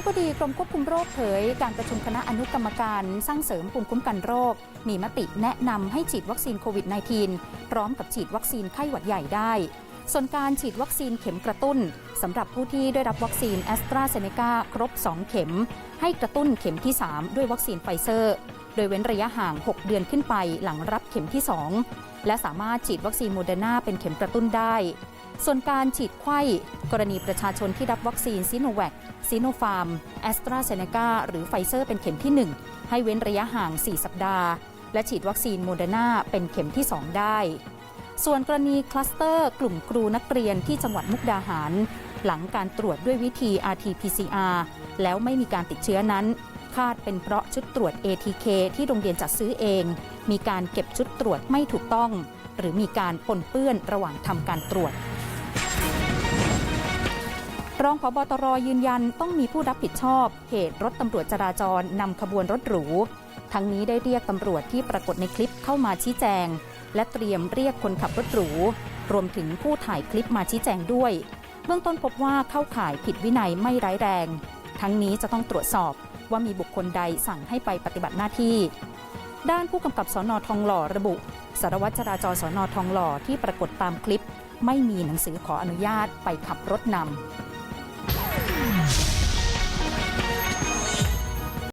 อธิบดีกรมควบคุมโรคเผย การประชุมคณะอนุกรรมการสร้างเสริมภูมิคุ้มกันโรค มีมติแนะนำให้ฉีดวัคซีนโควิด -19 พร้อมกับฉีดวัคซีนไข้หวัดใหญ่ได้ ส่วนการฉีดวัคซีนเข็มกระตุ้นสำหรับผู้ที่ได้รับวัคซีนแอสตราเซเนกาครบ 2 เข็ม ให้กระตุ้นเข็มที่ 3 ด้วยวัคซีนไฟเซอร์ โดยเว้นระยะห่าง 6 เดือนขึ้นไปหลังรับเข็มที่ 2 และสามารถฉีดวัคซีนโมเดอร์นาเป็นเข็มกระตุ้นได้ ส่วนการฉีดไข้กรณีประชาชนที่รับวัคซีนซิโนแวคซิโนฟาร์มแอสตราเซเนกาหรือไฟเซอร์เป็นเข็มที่ 1 ให้เว้นระยะห่าง 4 สัปดาห์ และฉีดวัคซีนโมเดอร์นาเป็นเข็มที่ 2 ได้ ส่วนกรณีคลัสเตอร์กลุ่มครูนักเรียนที่จังหวัดมุกดาหาร หลังการตรวจด้วยวิธี RT-PCR แล้วไม่มีการติดเชื้อนั้นคาดเป็นเพราะชุดตรวจ ATK ที่โรงเรียนจัดซื้อเอง มีการเก็บชุดตรวจไม่ถูกต้อง หรือมีการปนเปื้อนระหว่างทำการตรวจ รองพบตรยืนยันต้องมีผู้รับผิดชอบ เหตุรถตำรวจจราจรนำขบวนรถหรู ทั้งนี้ได้เรียกตำรวจที่ปรากฏในคลิปเข้ามาชี้แจง และเตรียมเรียกคนขับรถหรู รวมถึงผู้ถ่ายคลิปมาชี้แจงด้วย เบื้องต้นพบว่าเข้าข่ายผิดวินัยไม่ร้ายแรง ทั้งนี้จะต้องตรวจสอบว่ามีบุคคลใดสั่งให้ไปปฏิบัติหน้าที่ ด้านผู้กำกับสอนอทองหล่อระบุ สารวัตรจราจรสอนอทองหล่อที่ปรากฏตามคลิป ไม่มีหนังสือขออนุญาตไปขับรถนำ